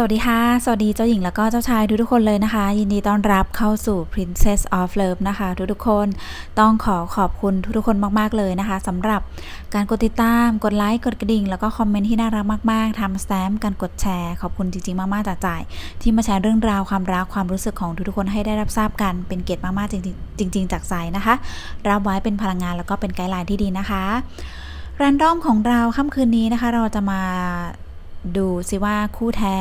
สวัสดีค่ะ สวัสดีเจ้าหญิงแล้วก็เจ้าชายทุกๆคนเลยนะคะ ยินดีต้อนรับเข้าสู่ Princess of Love นะคะ ทุกๆคนต้องขอขอบคุณทุกๆคนมากๆเลยนะคะสำหรับการกดติดตาม กดไลค์ กดกระดิ่ง แล้วก็คอมเมนต์ที่น่ารักมากๆทำสแตมป์การกดแชร์ ขอบคุณจริงๆ มากๆจากใจที่มาแชร์เรื่องราวความรักความรู้สึกของทุกๆคนให้ได้รับทราบกันเป็นเกียรติมากๆจริง ๆจริงๆจากใจนะคะรับไว้เป็นพลังงานแล้วก็เป็นไกด์ไลน์ที่ดีนะคะแรนดอมของเราค่ำคืนนี้นะคะ เราจะมา ดูซิว่าคู่แท้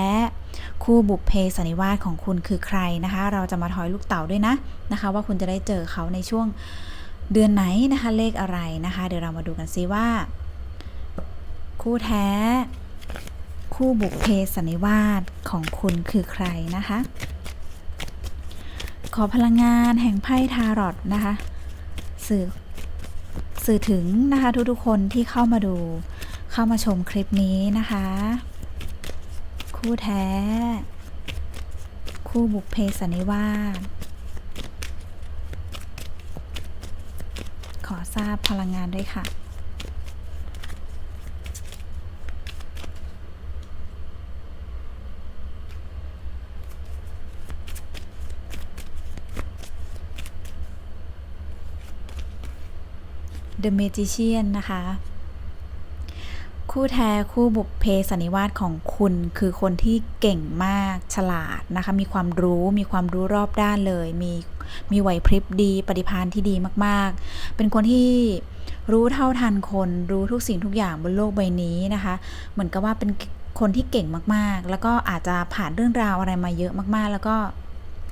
คู่บุพเพสนิวาสของคุณคือใครนะคะ เราจะมาทอยลูกเต่าด้วยนะนะคะ ว่าคุณจะได้เจอเขาในช่วงเดือนไหนนะคะ เลขอะไรนะคะ เดี๋ยวเรามาดูกันซิว่า คู่แท้ คู่บุพเพสันนิวาสของคุณคือใครนะคะ ขอพลังงานแห่งไพ่ทารอตนะคะ สื่อสื่อถึงนะคะทุกๆคนที่เข้ามาดู เข้ามาชมคลิปนี้นะคะ คู่แท้ คู่บุพเพสันิวาสขอทราบพลังงานด้วยค่ะ The Magician นะคะ คู่แท้คู่บุพเพสันนิวาสของคุณคือคนที่เก่งมากฉลาดนะคะ มีความรู้มีความรู้รอบด้านเลย มีมีไหวพริบดีปฏิภาณที่ดีมากๆ เป็นคนที่รู้เท่าทันคนรู้ทุกสิ่งทุกอย่างบนโลกใบนี้นะคะ เหมือนกับว่าเป็นคนที่เก่งมากๆ แล้วก็อาจจะผ่านเรื่องราวอะไรมาเยอะมากๆ แล้วก็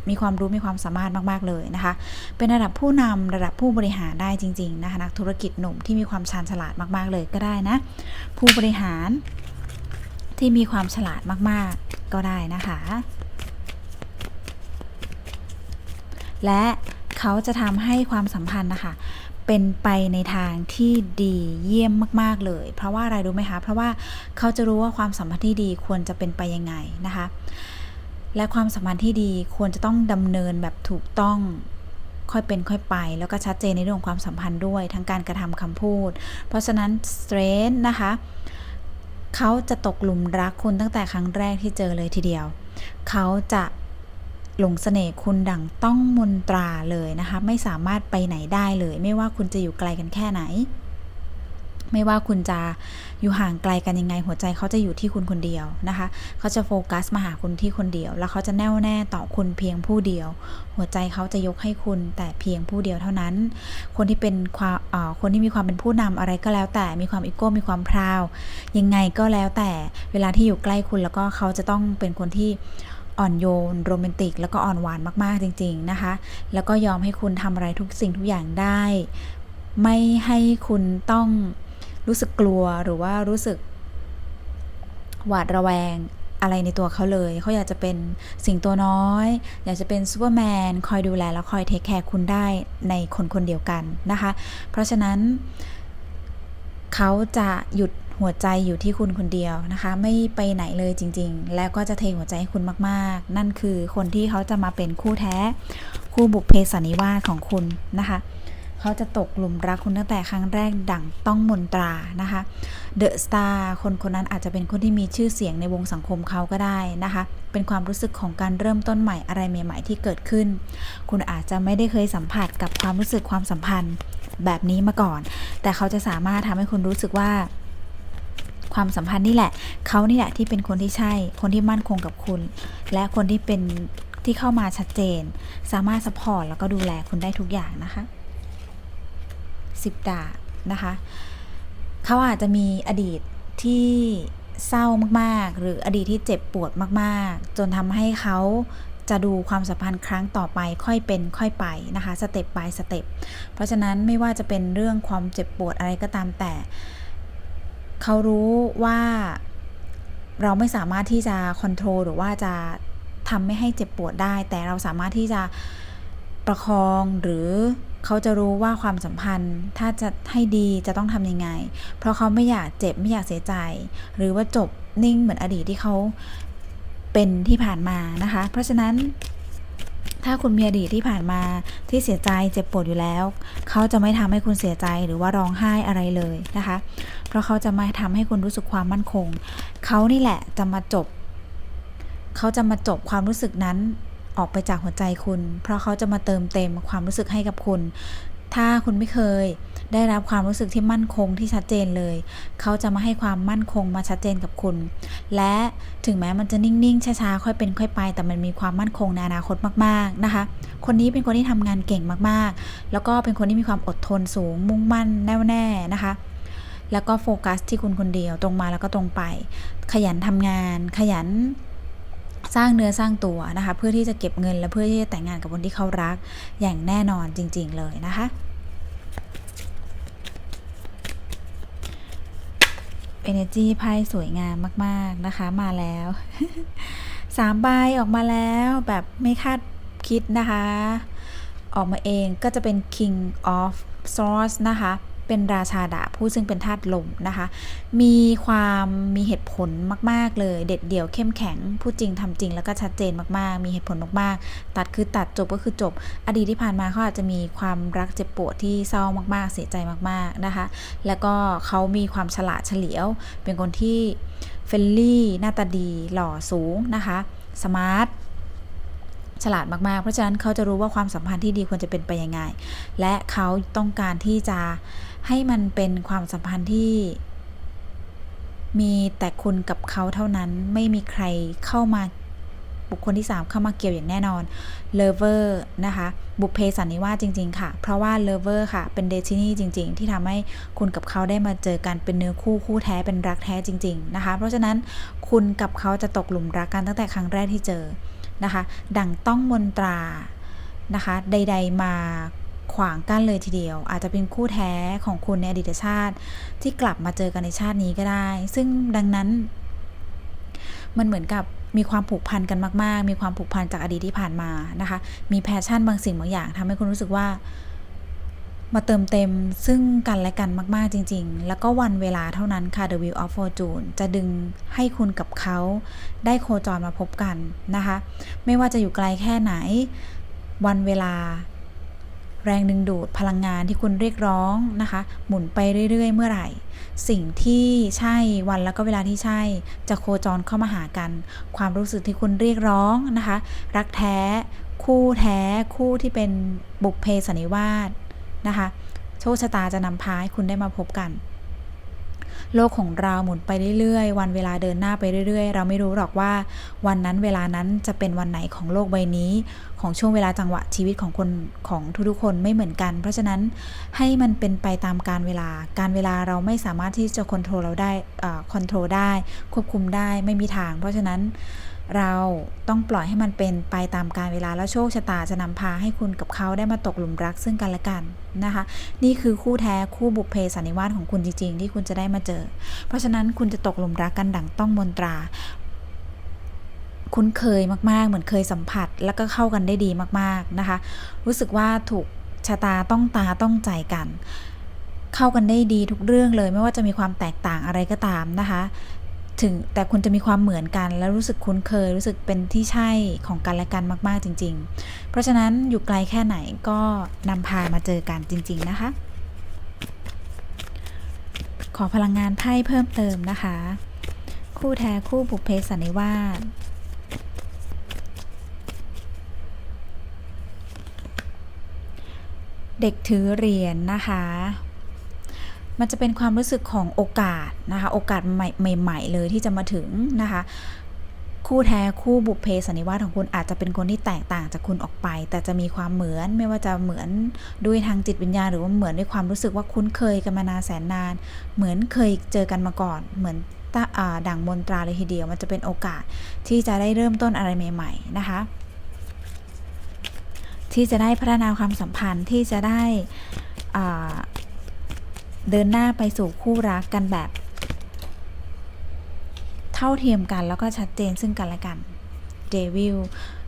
มีความรู้มีความสามารถมาก ๆ เลยนะคะ เป็นระดับผู้นำระดับผู้บริหารได้จริง ๆ นะคะนักธุรกิจหนุ่มที่มีความชาญฉลาดมาก ๆ เลยก็ได้นะ ผู้บริหารที่มีความฉลาดมาก ๆ ก็ได้นะคะ และเขาจะทำให้ความสัมพันธ์นะคะเป็นไปในทางที่ดีเยี่ยมมาก ๆ เลย เพราะว่าอะไรรู้ไหมคะ เพราะว่าเขาจะรู้ว่าความสัมพันธ์ที่ดีควรจะเป็นไปยังไงนะคะ และความสัมพันธ์ที่ดีควรจะต้องดำเนินแบบถูกต้องค่อยเป็นค่อยไป แล้วก็ชัดเจนในเรื่องความสัมพันธ์ด้วยทั้งการกระทำคำพูด เพราะฉะนั้นสเตรนนะคะเขาจะตกหลุมรักคุณตั้งแต่ครั้งแรกที่เจอเลยทีเดียว เขาจะหลงเสน่ห์คุณดั่งต้องมนตราเลยนะคะ ไม่สามารถไปไหนได้เลย ไม่ว่าคุณจะอยู่ไกลกันแค่ไหน ไม่ว่าคุณจะอยู่ห่างไกลกันยังไง หัวใจเขาจะอยู่ที่คุณคนเดียวนะคะ เขาจะโฟกัสมาหาคุณที่คนเดียว แล้วเขาจะแน่วแน่ต่อคุณเพียงผู้เดียว หัวใจเขาจะยกให้คุณแต่เพียงผู้เดียวเท่านั้น คนที่เป็นความเอ่อคนที่มีความเป็นผู้นำอะไรก็แล้วแต่มีความอีโก้มีความพราว ยังไงก็แล้วแต่เวลาที่อยู่ใกล้คุณแล้วก็เขาจะต้องเป็นคนที่อ่อนโยนโรแมนติก แล้วก็อ่อนหวานมากๆจริง ๆนะคะ แล้วก็ยอมให้คุณทำอะไรทุกสิ่งทุกอย่างได้ ไม่ให้คุณต้อง รู้สึกกลัวหรือว่ารู้สึก หวาดระแวงอะไรในตัวเขาเลย เขาอยากจะเป็นสิ่งตัวน้อย อยากจะเป็นซูเปอร์แมนคอยดูแลแล้วคอยเทคแคร์คุณได้ในคนคนเดียวกันนะคะ เพราะฉะนั้น เขาจะหยุดหัวใจอยู่ที่คุณคนเดียวนะคะ ไม่ไปไหนเลยจริง ๆ แล้วก็จะเทหัวใจให้คุณมากๆ นั่นคือคนที่เขาจะมาเป็นคู่แท้ คู่บุพเพสันนิวาสของคุณนะคะ เขาจะตกหลุมรักคุณตั้งแต่ครั้งแรกดั่งต้องมนตรานะคะเดอะสตาร์คนคนนั้นอาจจะเป็นคนที่มีชื่อเสียงในวงสังคมเขาก็ได้นะคะ เป็นความรู้สึกของการเริ่มต้นใหม่อะไรใหม่ ๆ ที่เกิดขึ้น คุณอาจจะไม่ได้เคยสัมผัสกับความรู้สึกความสัมพันธ์แบบนี้มาก่อน แต่เขาจะสามารถทำให้คุณรู้สึกว่าความสัมพันธ์นี่แหละ เขานี่แหละที่เป็นคนที่ใช่ คนที่มั่นคงกับคุณ และคนที่เป็นที่เข้ามาชัดเจน สามารถสปอร์ตแล้วก็ดูแลคุณได้ทุกอย่างนะคะ สิบดาบนะคะเขาอาจจะมีอดีตที่เศร้ามากๆ หรืออดีตที่เจ็บปวดมากๆ จนทำให้เขาจะดูความสัมพันธ์ครั้งต่อไปค่อยเป็นค่อยไปนะคะสเต็ป by สเต็ปเพราะฉะนั้นไม่ว่าจะเป็นเรื่องความเจ็บปวดอะไรก็ตามแต่ เขารู้ว่าเราไม่สามารถที่จะค o n t r o l หรือว่าจะทำไม่ให้เจ็บปวดได้ แต่เราสามารถที่จะประคองหรือ เขาจะรู้ว่าความสัมพันธ์ ถ้าจะให้ดีจะต้องทำยังไง เพราะเขาไม่อยากเจ็บไม่อยากเสียใจ หรือว่าจบนิ่งเหมือนอดีตที่เขาเป็นที่ผ่านมานะคะ เพราะฉะนั้นถ้าคุณมีอดีตที่ผ่านมาที่เสียใจเจ็บปวดอยู่แล้ว เขาจะไม่ทำให้คุณเสียใจหรือว่าร้องไห้อะไรเลยนะคะ เพราะเขาจะมาทำให้คุณรู้สึกความมั่นคง เขานี่แหละจะมาจบ เขาจะมาจบความรู้สึกนั้น ออกไปจากหัวใจคุณ เพราะเขาจะมาเติมเต็มความรู้สึกให้กับคุณ ถ้าคุณไม่เคย ได้รับความรู้สึกที่มั่นคงที่ชัดเจนเลย เขาจะมาให้ความมั่นคงมาชัดเจนกับคุณ และถึงแม้มันจะนิ่ง ๆ ช้า ๆ ค่อยเป็นค่อยไป แต่มันมีความมั่นคงในอนาคตมาก ๆ นะคะ คนนี้เป็นคนที่ทำงานเก่งมาก ๆ แล้วก็เป็นคนที่มีความอดทนสูง มุ่งมั่นแน่วแน่นะคะแล้วก็โฟกัสที่คุณคนเดียวตรงมาแล้วก็ตรงไป ขยันทำงาน ขยัน สร้างเนื้อสร้างตัวนะคะ เพื่อที่จะเก็บเงินและเพื่อที่จะแต่งงานกับคนที่เขารักอย่างแน่นอนจริง ๆ เลยนะคะ Energy ไพ่สวยงามมาก ๆ นะคะ มาแล้วสามใบออกมาแล้วแบบไม่คาดคิดนะคะ ออกมาเองก็จะเป็น King of Swords นะคะ เป็นราชาดาผู้ซึ่งเป็นธาตุลมนะคะ มีความมีเหตุผลมาก ๆ เลย เด็ดเดี่ยวเข้มแข็ง พูดจริงทำจริงแล้วก็ชัดเจนมาก ๆ มีเหตุผลมาก ๆ ตัดคือตัดจบก็คือจบ อดีตที่ผ่านมาเขาอาจจะมีความรักเจ็บปวดที่เศร้ามาก ๆ เสียใจมาก ๆ นะคะ แล้วก็เขามีความฉลาดเฉลียว เป็นคนที่เฟรนลี่ หน้าตาดี หล่อสูงนะคะ สมาร์ทฉลาดมาก ๆ เพราะฉะนั้นเขาจะรู้ว่าความสัมพันธ์ที่ดีควรจะเป็นไปยังไง และเขาต้องการที่จะ ให้มันเป็นความสัมพันธ์ที่ มีแต่คุณกับเขาเท่านั้นไม่มีใครเข้ามาบุคคลที่ 3 เข้ามาเกี่ยวอย่างแน่นอน lover นะคะ บุพเพสันนิวาสจริง ๆ ค่ะ เพราะว่า lover ค่ะ เป็นเดชินีจริง ๆ ที่ทำให้คุณกับเขาได้มาเจอกันเป็นเนื้อคู่คู่แท้เป็นรักแท้จริง ๆ นะคะ เพราะฉะนั้นคุณกับเขาจะตกหลุมรักกันตั้งแต่ครั้งแรกที่เจอนะคะ ดั่งต้องมนตรานะคะ ใด ๆ มา ขวางกั้นเลยทีเดียว อาจจะเป็นคู่แท้ของคุณในอดีตชาติ ที่กลับมาเจอกันในชาตินี้ก็ได้ ซึ่งดังนั้น มันเหมือนกับมีความผูกพันกันมากๆ มีความผูกพันจากอดีตที่ผ่านมานะคะ มีแพชชั่นบางสิ่งบางอย่างทำให้คุณรู้สึกว่ามาเติมเต็มซึ่งกันและกันมากๆจริง ๆ แล้วก็วันเวลาเท่านั้นค่ะ The Wheel of Fortune จะดึงให้คุณกับเขาได้โคจรมาพบกันนะคะ ไม่ว่าจะอยู่ไกลแค่ไหน วันเวลา แรงดึงดูดพลังงานที่คุณเรียกร้องนะคะ หมุนไปเรื่อย ๆ เมื่อไหร่ สิ่งที่ใช่วันแล้วก็เวลาที่ใช่ จะโคจรเข้ามาหากัน ความรู้สึกที่คุณเรียกร้องนะคะ รักแท้ คู่แท้ คู่ที่เป็นบุพเพสนิวาสนะคะ โชคชะตาจะนำพาให้คุณได้มาพบกัน โลกของเราหมุนไปเรื่อยๆ วันเวลาเดินหน้าไปเรื่อย ๆ เราไม่รู้หรอกว่า วันนั้นเวลานั้นจะเป็นวันไหนของโลกใบนี้ ของช่วงเวลาจังหวะชีวิตของคนของทุกๆคนไม่เหมือนกัน เพราะฉะนั้นให้มันเป็นไปตามการเวลา การเวลาเราไม่สามารถที่จะควบคุมเราได้คอนโทรลได้ ควบคุมได้ไม่มีทาง เพราะฉะนั้น เราต้องปล่อยให้มันเป็นไปตามการเวลาแล้วโชคชะตาจะนำพาให้คุณกับเขาได้มาตกหลุมรักซึ่งกันและกันนะคะ นี่คือคู่แท้คู่บุพเพสันนิวาสของคุณจริง ๆ ที่คุณจะได้มาเจอ เพราะฉะนั้นคุณจะตกหลุมรักกันดั่งต้องมนตรา คุ้นเคยมากๆ เหมือนเคยสัมผัสแล้วก็เข้ากันได้ดีมากๆนะคะ รู้สึกว่าถูกชะตาต้องตาต้องใจกัน เข้ากันได้ดีทุกเรื่องเลยไม่ว่าจะมีความแตกต่างอะไรก็ตามนะคะ ถึงแต่คุณจะมีความเหมือนกัน แล้วรู้สึกคุ้นเคย รู้สึกเป็นที่ใช่ของกันและกันมาก ๆ จริง ๆ เพราะฉะนั้นอยู่ไกลแค่ไหนก็นำพามาเจอกันจริง ๆ นะคะ ขอพลังงานไพ่เพิ่มเติมนะคะ คู่แท้คู่บุพเพสันนิวาสเด็กถือเหรียญนนะคะ มันจะเป็นความรู้สึกของโอกาสนะคะ โอกาสใหม่ ๆ เลยที่จะมาถึงนะคะ คู่แท้คู่บุพเพสันนิวาสของคุณอาจจะเป็นคนที่แตกต่างจากคุณออกไป แต่จะมีความเหมือนไม่ว่าจะเหมือนด้วยทางจิตวิญญาณหรือว่าเหมือนด้วยความรู้สึกว่าคุ้นเคยกันมานานแสนนาน เหมือนเคยเจอกันมาก่อน เหมือนดั่งมนตราเลยทีเดียว มันจะเป็นโอกาสที่จะได้เริ่มต้นอะไรใหม่ ๆ นะคะ ที่จะได้พัฒนาความสัมพันธ์ที่จะได้ เดินหน้าไปสู่คู่รักกันแบบ เท่าเทียมกันแล้วก็ชัดเจนซึ่งกันและกันเดวิล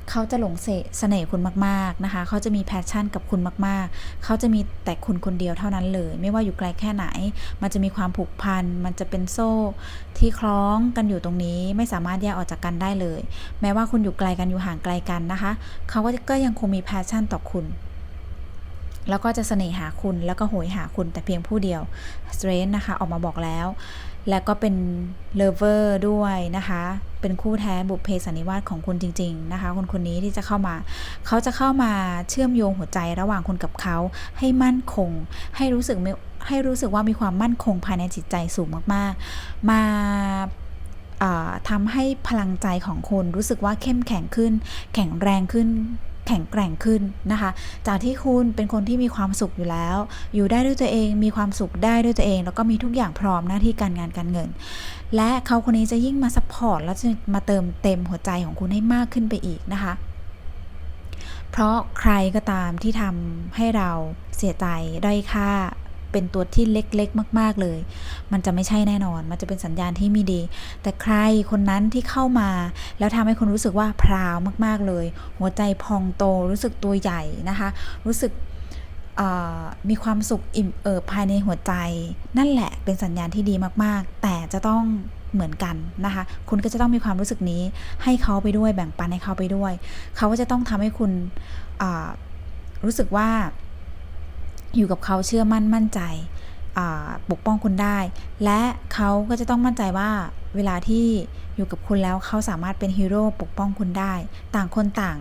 เขาจะหลงเสน่ห์คุณมาก ๆ นะคะ เขาจะมีแพชชั่นกับคุณมาก ๆ เขาจะมีแต่คุณคนเดียวเท่านั้นเลย ไม่ว่าอยู่ไกลแค่ไหน มันจะมีความผูกพัน มันจะเป็นโซ่ที่คล้องกันอยู่ตรงนี้ ไม่สามารถแยกออกจากกันได้เลย แม้ว่าคุณอยู่ไกลกันอยู่ห่างไกลกันนะคะ เขาก็ก็ยังคงมีแพชชั่นต่อคุณ แล้วก็จะเสน่หาคุณแล้วก็โหยหาคุณแต่เพียงผู้เดียว Strange นะคะออกมาบอกแล้ว แล้วก็เป็นเลเวอร์ด้วยนะคะ เป็นคู่แท้บุพเพสันนิวาสของคุณจริง ๆ นะคะ คนคนนี้ที่จะเข้ามา เขาจะเข้ามาเชื่อมโยงหัวใจระหว่างคุณกับเขาให้มั่นคง ให้รู้สึกให้รู้สึกว่ามีความมั่นคงภายในจิตใจสูงมากๆ มาอ่าทำให้พลังใจของคุณรู้สึกว่าเข้มแข็งขึ้น แข็งแรงขึ้น แข็งแกร่งขึ้นนะคะ จากที่คุณเป็นคนที่มีความสุขอยู่แล้ว อยู่ได้ด้วยตัวเอง มีความสุขได้ด้วยตัวเอง แล้วก็มีทุกอย่างพร้อมหน้าที่การงานการเงิน และเขาคนนี้จะยิ่งมาซัพพอร์ตและจะมาเติมเต็มหัวใจของคุณให้มากขึ้นไปอีกนะคะเพราะใครก็ตามที่ทำให้เราเสียใจด้อยค่า เป็นตัวที่เล็กๆ มาก ๆเลย มันจะไม่ใช่แน่นอน มันจะเป็นสัญญาณที่ไมีดี แต่ใครคนนั้นที่เข้ามา แล้วทำให้คุณรู้สึกว่าพราวมากๆเลย หัวใจพองโตรู้สึกตัวใหญ่นะคะ รู้สึกมีความสุขอิ่มเอิบภายในหัวใจ นั่นแหละเป็นสัญญาณที่ดีมากๆ แต่จะต้องเหมือนกันนะคะ คุณก็จะต้องมีความรู้สึกนี้ ให้เขาไปด้วยแบ่งปันให้เขาไปด้วย เขาก็จะต้องทำให้คุณรู้สึกว่า อยู่กับเขาเชื่อมั่นมั่นใจปกป้องคุณได้ และเขาก็จะต้องมั่นใจว่าเวลาที่อยู่กับคุณแล้วเขาสามารถเป็นฮีโร่ปกป้องคุณได้ ต่างคนต่าง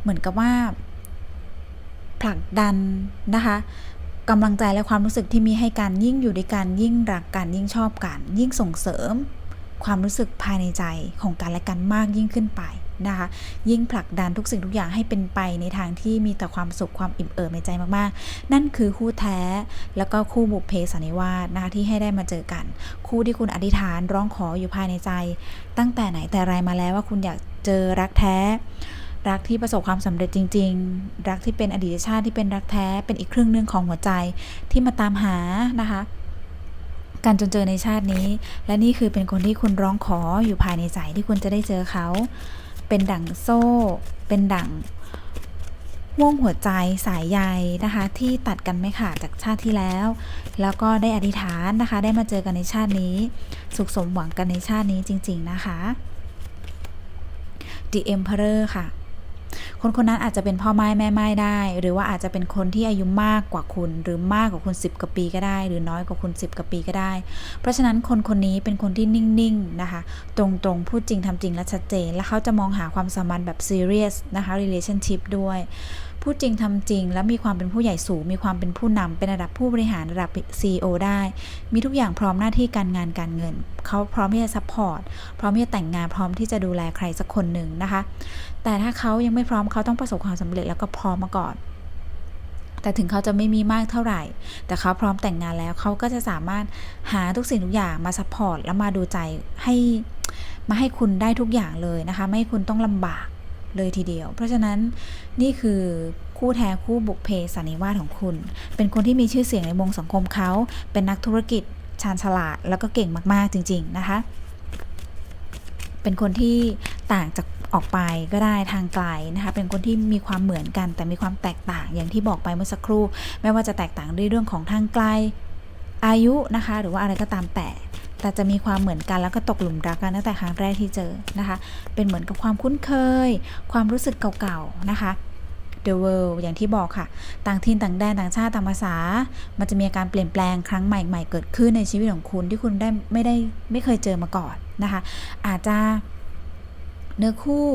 เหมือนกับว่า ผลักดันนะคะกำลังใจและความรู้สึกที่มีให้กันยิ่งอยู่ด้วยกันยิ่งรักกันยิ่งชอบกัน ยิ่งส่งเสริม ความรู้สึกภายในใจของกันและกันมากยิ่งขึ้นไป นะคะ ยิ่งผลักดันทุกสิ่งทุกอย่างให้เป็นไปในทางที่มีแต่ความสุขความอิ่มเอิบในใจมากๆ นั่นคือคู่แท้ แล้วก็คู่บุพเพสันนิวาสนะคะที่ให้ได้มาเจอกัน คู่ที่คุณอธิษฐานร้องขออยู่ภายในใจ ตั้งแต่ไหนแต่ไรมาแล้วว่าคุณอยากเจอรักแท้รักที่ประสบความสำเร็จจริง ๆ รักที่เป็นอดีตชาติที่เป็นรักแท้ เป็นอีกครึ่งหนึ่งของหัวใจที่มาตามหานะคะการจนเจอในชาตินี้ และนี่คือเป็นคนที่คุณร้องขออยู่ภายในใจที่คุณจะได้เจอเขา เป็นดั่งโซ่ เป็นดั่งห่วงหัวใจสายใยนะคะ ที่ตัดกันไม่ขาดจากชาติที่แล้ว แล้วก็ได้อธิษฐานนะคะ ได้มาเจอกันในชาตินี้ สุขสมหวังกันในชาตินี้จริง ๆ นะคะ The Emperor ค่ะ คนคนนั้นอาจจะเป็นพ่อไม้แม่ไม้ได้ หรือว่าอาจจะเป็นคนที่อายุมากกว่าคุณ หรือมากกว่าคุณ 10กว่าปีก็ได้ หรือน้อยกว่าคุณ 10กว่าปีก็ได้ เพราะฉะนั้นคนคนนี้เป็นคนที่นิ่งๆนะคะ ตรงๆพูดจริงทำจริงและชัดเจน และเขาจะมองหาความสัมพันธ์แบบซีเรียสนะคะ relationship ด้วย พูดจริงทำจริง และมีความเป็นผู้ใหญ่สูง มีความเป็นผู้นำเป็นระดับผู้บริหารระดับ CEO ได้ มีทุกอย่างพร้อมหน้าที่การงานการเงิน เขาพร้อมที่จะซัพพอร์ต พร้อมที่จะแต่งงาน พร้อมที่จะดูแลใครสักคนหนึ่งนะคะ แต่ถ้าเขายังไม่พร้อมเขาต้องประสบความสำเร็จแล้วก็พร้อมมาก่อน แต่ถึงเขาจะไม่มีมากเท่าไหร่ แต่เขาพร้อมแต่งงานแล้ว เขาก็จะสามารถหาทุกสิ่งทุกอย่างมาซัพพอร์ตแล้วมาดูใจให้ มาให้คุณได้ทุกอย่างเลยนะคะ ไม่ให้คุณต้องลำบาก เลยทีเดียว เพราะฉะนั้นนี่คือคู่แท้คู่บุกเพสันนิวาสของคุณ เป็นคนที่มีชื่อเสียงในวงสังคมเขา เป็นนักธุรกิจชาญฉลาด แล้วก็เก่งมากๆจริง ๆ นะคะ เป็นคนที่ต่างจากออกไปก็ได้ทางไกลนะคะ เป็นคนที่มีความเหมือนกันแต่มีความแตกต่างอย่างที่บอกไปเมื่อสักครู่ ไม่ว่าจะแตกต่างในเรื่องของทางไกลอายุนะคะ หรือว่าอะไรก็ตามแต่ แต่จะมีความเหมือนกันแล้วก็ตกหลุมรักกันตั้งแต่ครั้งแรกที่เจอนะคะ เป็นเหมือนกับความคุ้นเคย ความรู้สึกเก่าๆนะคะ The World อย่างที่บอกค่ะ ต่างถิ่นต่างแดนต่างชาติต่างภาษา มันจะมีการเปลี่ยนแปลงครั้งใหม่ ๆ เกิดขึ้นในชีวิตของคุณที่คุณได้ไม่ได้ไม่เคยเจอมาก่อนนะคะ อาจจะเนื้อคู่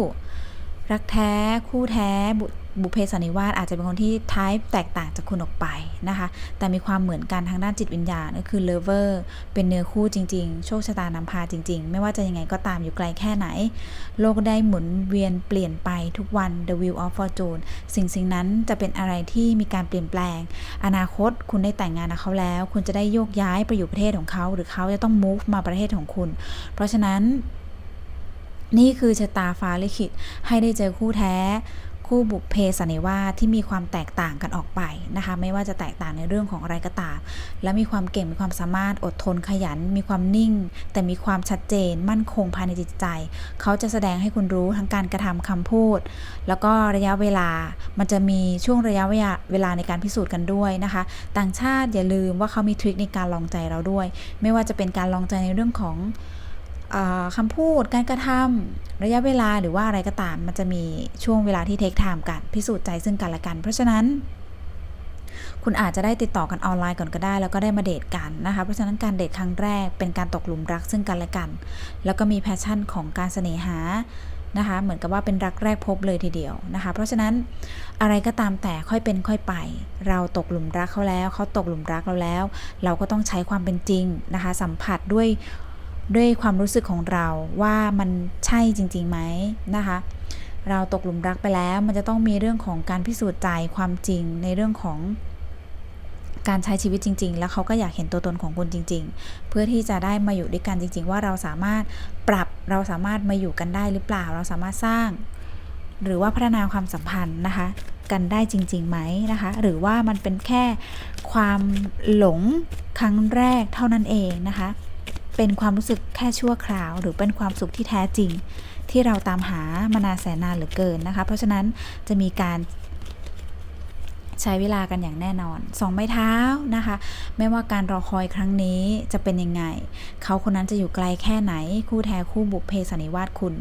รักแท้ คู่แท้ บุต บุเพสันนิวาสอาจจะเป็นคนที่ทายแตกต่างจากคุณออกไปนะคะ แต่มีความเหมือนกันทางด้านจิตวิญญาณก็คือ lover เป็นเนื้อคู่จริง ๆ โชคชะตานำพาจริง ๆ ไม่ว่าจะยังไงก็ตามอยู่ไกลแค่ไหน โลกได้หมุนเวียนเปลี่ยนไปทุกวัน the wheel of fortune สิ่งสิ่งนั้นจะเป็นอะไรที่มีการเปลี่ยนแปลง อนาคตคุณได้แต่งงานกับเขาแล้ว คุณจะได้โยกย้ายไปอยู่ประเทศของเขา หรือเขาจะต้อง move มาประเทศของคุณ เพราะฉะนั้น นี่คือชะตาฟ้าลิขิตให้ได้เจอคู่แท้ คู่บุพเพสันนิวาสที่มีความแตกต่างกันออกไปนะคะ ไม่ว่าจะแตกต่างในเรื่องของอะไรก็ตาม และมีความเก่งมีความสามารถอดทนขยัน มีความนิ่ง แต่มีความชัดเจน มั่นคงภายในจิตใจ เขาจะแสดงให้คุณรู้ทั้งการกระทำคำพูด แล้วก็ระยะเวลามันจะมีช่วงระยะเวลาเวลาในการพิสูจน์กันด้วยนะคะ ต่างชาติอย่าลืมว่าเขามีทริคในการลองใจเราด้วย ไม่ว่าจะเป็นการลองใจในเรื่องของ คำพูดการกระทำระยะเวลาหรือว่าอะไรก็ตาม มันจะมีช่วงเวลาที่เทคไทม์กันพิสูจน์ใจซึ่งกันและกัน เพราะฉะนั้น คุณอาจจะได้ติดต่อกันออนไลน์ก่อนก็ได้ แล้วก็ได้มาเดทกันนะคะเพราะฉะนั้นการเดทครั้งแรกเป็นการตกหลุมรักซึ่งกันและกัน แล้วก็มีแพชชั่นของการเสน่หานะคะเหมือนกับว่าเป็นรักแรกพบเลยทีเดียวนะคะ เพราะฉะนั้นอะไรก็ตามแต่ค่อยเป็นค่อยไป เราตกหลุมรักเขาแล้วเขาตกหลุมรักเราแล้ว เราก็ต้องใช้ความเป็นจริงนะคะ สัมผัสด้วย ด้วยความรู้สึกของเราว่ามันใช่จริงๆไหมนะคะ เราตกหลุมรักไปแล้ว มันจะต้องมีเรื่องของการพิสูจน์ใจความจริงในเรื่องของการใช้ชีวิตจริง ๆ แล้วเขาก็อยากเห็นตัวตนของคุณจริง ๆ เพื่อที่จะได้มาอยู่ด้วยกันจริง ๆ ว่าเราสามารถปรับเราสามารถมาอยู่กันได้หรือเปล่า เราสามารถสร้าง หรือว่าพัฒนาความสัมพันธ์นะคะ กันได้จริงๆไหมนะคะ หรือว่ามันเป็นแค่ความหลงครั้งแรกเท่านั้นเองนะคะ เป็นความรู้สึกแค่ชั่วคราว หรือเป็นความสุขที่แท้จริง ที่เราตามหามานานแสนนานเหลือเกินนะคะ เพราะฉะนั้นจะมีการใช้เวลากันอย่างแน่นอนสองไม้เท้านะคะ ไม่ว่าการรอคอยครั้งนี้จะเป็นยังไง เขาคนนั้นจะอยู่ไกลแค่ไหน คู่แท้คู่บุพเพสนิวาสคุณ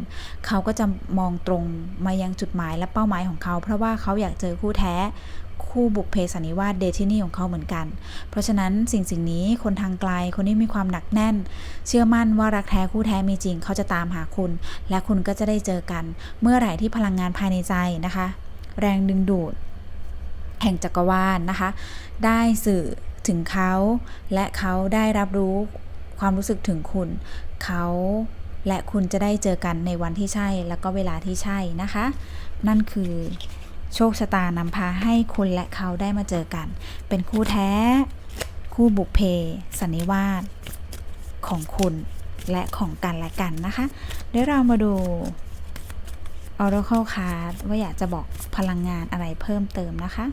เขาก็จะมองตรงมายังจุดหมายและเป้าหมายของเขา เพราะว่าเขาอยากเจอคู่แท้ คู่บุพเพสันนิวาสเดทินี่ของเขาเหมือนกัน เพราะฉะนั้นสิ่งสิ่งนี้คนทางไกลคนที่มีความหนักแน่น เชื่อมั่นว่ารักแท้คู่แท้มีจริงเขาจะตามหาคุณ และคุณก็จะได้เจอกัน เมื่อไหร่ที่พลังงานภายในใจนะคะ แรงดึงดูด แห่งจักรวาลนะคะ ได้สื่อถึงเขา และเขาได้รับรู้ความรู้สึกถึงคุณ เขาและคุณจะได้เจอกันในวันที่ใช่ แล้วก็เวลาที่ใช่นะคะ นั่นคือ โชคชะตานำพาให้คุณและเขาได้มาเจอกัน เป็นคู่แท้ คู่บุพเพสันนิวาสของคุณและของกันและกันนะคะเดี๋ยวเรามาดู Oracle Card ว่าอยากจะบอกพลังงานอะไรเพิ่มเติมนะคะ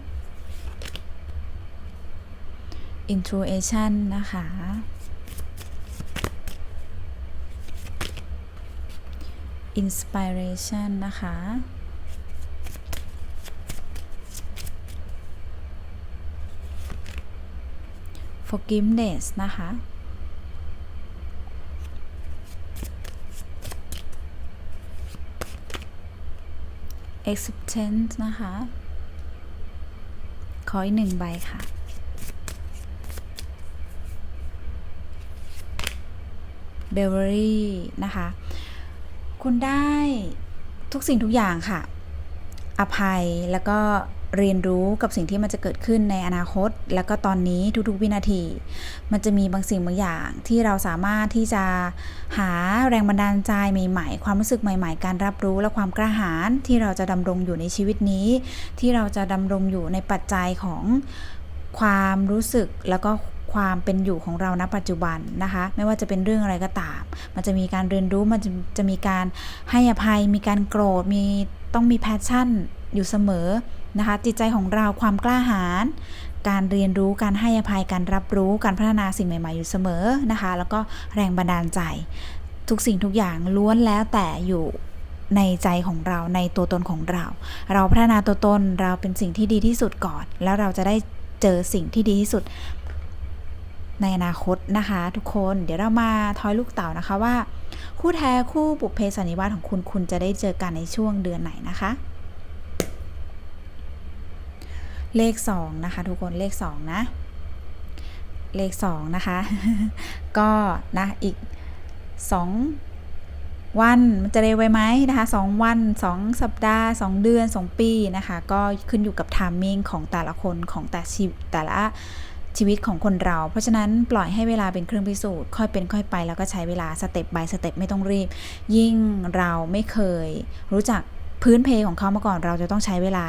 Intuition นะคะ Inspiration นะคะ Forgiveness นะคะ Acceptance นะคะ ขออีกหนึ่งใบค่ะ เบลเวอรี่นะคะ คุณได้ทุกสิ่งทุกอย่างค่ะ อภัยแล้วก็ เรียนรู้กับสิ่งที่มันจะเกิดขึ้นในอนาคต แล้วก็ตอนนี้ทุกๆวินาที มันจะมีบางสิ่งบางอย่าง ที่เราสามารถที่จะหาแรงบันดาลใจใหม่ ๆ ความรู้สึกใหม่ ๆ การรับรู้และความกระหายที่เราจะดำรงอยู่ในชีวิตนี้ ที่เราจะดำรงอยู่ในปัจจัยของความรู้สึกแล้วก็ความเป็นอยู่ของเราณปัจจุบันนะคะ ไม่ว่าจะเป็นเรื่องอะไรก็ตาม มันจะมีการเรียนรู้มันจะจะมีการให้อภัย มีการโกรธมีต้องมีแพชชั่นอยู่เสมอ นะคะ จิตใจของเราความกล้าหาญการเรียนรู้การให้อภัยการรับรู้การพัฒนาสิ่งใหม่ๆอยู่เสมอนะคะ แล้วก็แรงบันดาลใจ ทุกสิ่งทุกอย่างล้วนแล้วแต่อยู่ในใจของเราในตัวตนของเรา เราพัฒนาตัวตนเราเป็นสิ่งที่ดีที่สุดก่อน แล้วเราจะได้เจอสิ่งที่ดีที่สุดในอนาคตนะคะ ทุกคนเดี๋ยวเรามาทอยลูกเต่านะคะว่า คู่แท้คู่บุพเพสันนิวาสของคุณคุณจะได้เจอกันในช่วงเดือนไหนนะคะ เลขสองนะคะ ทุกคนเลขสองนะ เลขสองนะคะ ก็นะอีกสองวันมันจะเร็วไปไหมนะคะสองวันสองสัปดาห์สองเดือนสองปีนะคะ ก็ขึ้นอยู่กับไทมิ่งของแต่ละคนของแต่ชีแต่ละชีวิตของคนเรา เพราะฉะนั้นปล่อยให้เวลาเป็นเครื่องพิสูจน์ค่อยเป็นค่อยไป แล้วก็ใช้เวลาสเต็ป by สเต็ปไม่ต้องรีบ ยิ่งเราไม่เคยรู้จักพื้นเพของเขามาก่อนเราจะต้องใช้เวลา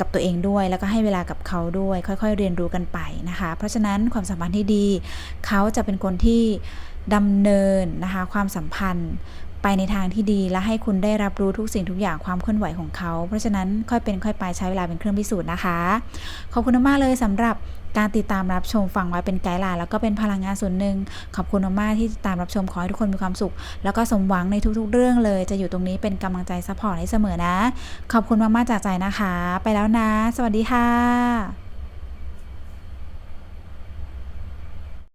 กับตัวเองด้วย แล้วก็ให้เวลากับเขาด้วย ค่อย ๆ เรียนรู้กันไปนะคะ เพราะฉะนั้นความสัมพันธ์ที่ดี เขาจะเป็นคนที่ดำเนินนะคะความสัมพันธ์ไปในทางที่ดีและให้คุณได้รับรู้ทุกสิ่งทุกอย่างความเคลื่อนไหวของเขา เพราะฉะนั้นค่อยเป็นค่อยไปใช้เวลาเป็นเครื่องพิสูจน์นะคะ ขอบคุณมากเลยสำหรับ การติดตามรับชมฟังไว้เป็นไกด์ไลน์แล้วก็เป็นพลังงานส่วนหนึ่ง ขอบคุณมากๆที่ติดตามรับชมขอให้ทุกคนมีความสุข แล้วก็สมหวังในทุกๆ เรื่องเลย จะอยู่ตรงนี้เป็นกำลังใจซัพพอร์ตให้เสมอนะ ขอบคุณมากๆจากใจนะคะ ไปแล้วนะ สวัสดีค่ะ